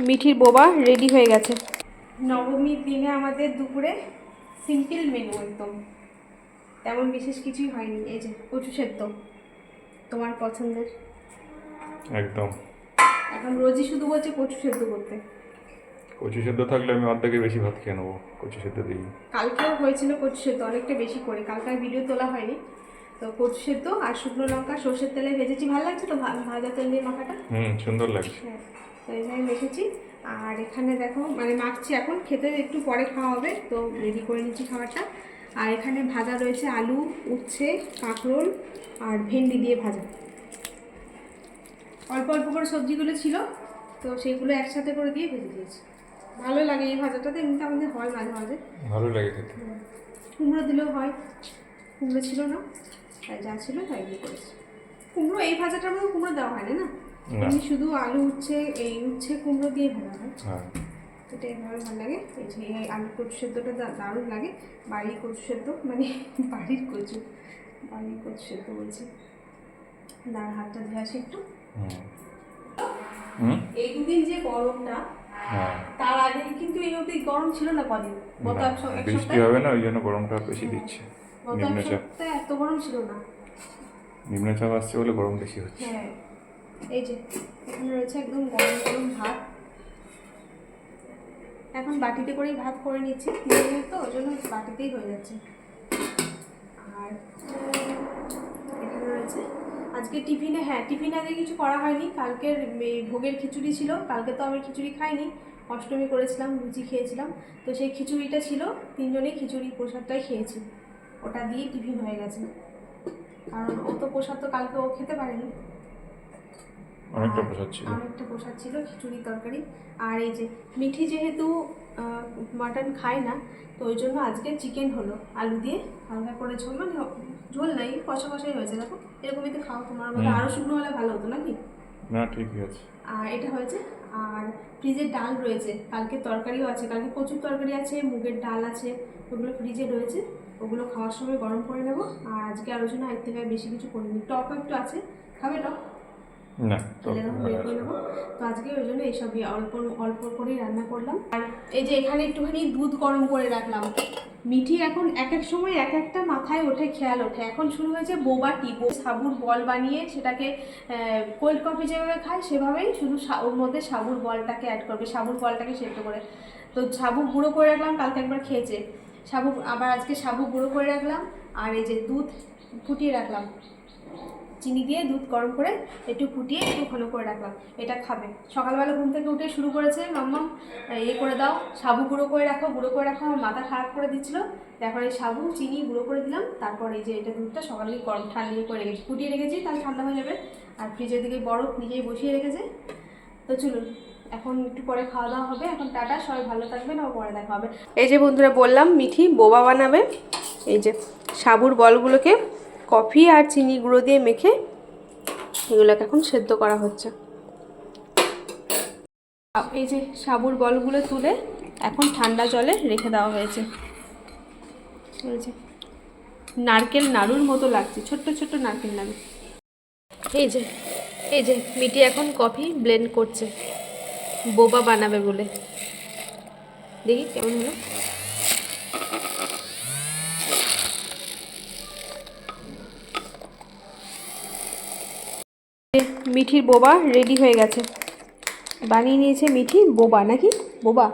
মিঠির বোবা রেডি হয়ে গেছে। নবমীর দিনে আমাদের দুপুরে সিম্পল মেনু একদম। তেমন বিশেষ কিছুই হয়নি এই যে কচু সেদ্ধ তোমার পছন্দের? একদম। এখন রোজই শুধু বলছে কচু সেদ্ধ করতে। কচু সেদ্ধ থাকলে আমি অর্ধেকের বেশি ভাত খেয়ে নেব কচু সেদ্ধ দিই। কালকেও হয়েছিল কচু সেদ্ধ অনেকটা বেশি করে কালকে আর ভিডিও তোলা হয়নি। তো কচু সেদ্ধ আর শুকনো লঙ্কা সর্ষের তেলে ভেজেছি ভালো লাগছে তো ভা- ভাজা তেল দিয়ে মাখাটা? হুম সুন্দর লাগছে। হ্যাঁ। তো এইভাবে মেখেছি আর এখানে দেখো মানে মাখছি এখন খেতে একটু পরে খাওয়া হবে তো রেডি করে নিচ্ছি খাবারটা। আর এখানে ভাজা রয়েছে আলু উচ্ছে কাঁকরোল আর ভেন্ডি দিয়ে ভাজা। অল্প অল্প করে সবজিগুলো ছিল তো সেগুলো একসাথে করে দিয়ে ভেজে দিয়েছি। ভালো লাগে এই ভাজাটাতে এমনিতে আমাদের হয় মাঝে মাঝে। ভালো লাগে খেতে। কুমড়ো দিলেও হয় কুমড়ো ছিল না তাই যা ছিল তাই দিয়ে করেছি। কুমড়ো এই ভাজাটার মধ্যে কুমড়ো দেওয়া হয় না না? এমনি শুধু আলু উচ্ছে এই উচ্ছে কুমড়ো দিয়ে ভাজা হয় হ্যাঁ। এটা ভালো লাগে। এই যে এই আলু কচু সেদ্ধটা দারুণ লাগে। বাড়ির কচু সেদ্ধ মানে বাড়ির কচু বাড়ির কচু সেদ্ধ বলছি। দাঁড় হাতটা ধুয়ে আসি একটু। এই দুদিন যে গরমটা হ্যাঁ। তার আগে কিন্তু এই অবধি গরম ছিল না কদিন? গত এক স- বৃষ্টি হবে না ওই জন্য গরমটা বেশি দিচ্ছে। গত এক নিম্নচাপ। এত গরম ছিল না। নিম্নচাপ আসছে বলে গরম বেশি হচ্ছে। হ্যাঁ। এই যে, এখানে রয়েছে একদম গরম গরম ভাত। এখন বাটিতে করেই ভাত করে নিচ্ছি দিনে তো, ওই জন্য বাটিতেই হয়ে যাচ্ছে। আর এখানে রয়েছে, আজকে টিফিনে হ্যাঁ টিফিনে আজকে কিছু করা হয়নি কালকের ভোগের খিচুড়ি ছিল, কালকে তো আমি খিচুড়ি খাইনি, অষ্টমী করেছিলাম, লুচি খেয়েছিলাম, তো সেই খিচুড়িটা ছিল তিনজনেই খিচুড়ি প্রসাদটাই খেয়েছি, ওটা দিয়ে টিফিন হয়ে গেছে। কারণ ও তো প্রসাদ তো কালকে ও খেতে পারেনি। অনেকটা আর প্রসাদ ছিল। অনেকটা প্রসাদ ছিল খিচুড়ি তরকারি। আর এই যে মিঠি যেহেতু মাটন খায় না তো ওই জন্য আজকে চিকেন হলো। আলু দিয়ে হালকা করে ঝোল মানে ঝোল নাই কষা কষাই হয়েছে দেখো। এরকমই তো খাও তোমার। হুম। আরও শুকনো হলে ভালো হতো নাকি? না ঠিকই আছে। আর এটা হয়েছে আর ফ্রিজের ডাল রয়েছে। কালকে তরকারিও আছে কালকে প্রচুর তরকারি আছে মুগের ডাল আছে ওগুলো ফ্রিজে রয়েছে। ওগুলো খাওয়ার সময় গরম করে নেব। আর আজকে আলোচনা এর থেকে বেশি কিছু করিনি। টক একটু আছে। খাবে টক? না বের করে নেব। তো আজকে ওই জন্য এইসবই অল্প অল্প করেই রান্না করলাম। আর এই যে এখানে একটুখানি দুধ গরম করে রাখলাম। মিঠি এখন এক এক সময় এক একটা মাথায় ওঠে খেয়াল ওঠে। এখন শুরু হয়েছে বোবা টি সাবুর বল বানিয়ে সেটাকে কোল্ড কফি যেভাবে খায় সেভাবেই শুধু ওর মধ্যে সাবুর বলটাকে অ্যাড করবে। সাবুর বলটাকে সেদ্ধ করে। তো সাবু গুঁড়ো করে রাখলাম কালকে একবার খেয়েছে। সাবু আবার আজকে সাবু গুঁড়ো করে রাখলাম। আর এই যে দুধ ফুটিয়ে রাখলাম। চিনি দিয়ে দুধ গরম করে একটু ফুটিয়ে একটু ঘন করে রাখলাম এটা খাবে। সকালবেলা ঘুম থেকে উঠে শুরু করেছে মাম্মাম। ইয়ে করে দাও। সাবু গুঁড়ো করে রাখো, গুঁড়ো করে রাখো। আমার মাথা খারাপ করে দিচ্ছিল। তারপর এই সাবু, চিনি গুঁড়ো করে দিলাম। তারপর এই যে এটা দুধটা সকালে গরম ঠান্ডা করে রেখেছি। ফুটিয়ে রেখেছি, তাহলে ঠান্ডা হয়ে যাবে। আর ফ্রিজের দিকে বরফ নিজেই বসিয়ে রেখেছে। তো চলুন, এখন একটু পরে খাওয়া দাওয়া হবে। এখন টাটা, সবাই ভালো থাকবেন আর পরে দেখা হবে। এই যে বন্ধুরা, বললাম, মিঠি বোবা বানাবে। এই যে সাবুর বলগুলোকে কফি আর চিনি গুঁড়ো দিয়ে মেখে এগুলোকে এখন সেদ্ধ করা হচ্ছে। এই যে সাবুর বলগুলো তুলে এখন ঠান্ডা জলে রেখে দেওয়া হয়েছে। নারকেল নাড়ুর মতো লাগছে, ছোট্ট ছোট্ট নারকেল নাড়ু এই যে এই যে মিটি এখন কফি ব্লেন্ড করছে। বোবা বানাবে বলে। দেখি কেমন হলো। মিঠির বোবা রেডি হয়ে গেছে। বানিয়ে নিয়েছে মিঠি বোবা নাকি? বোবা।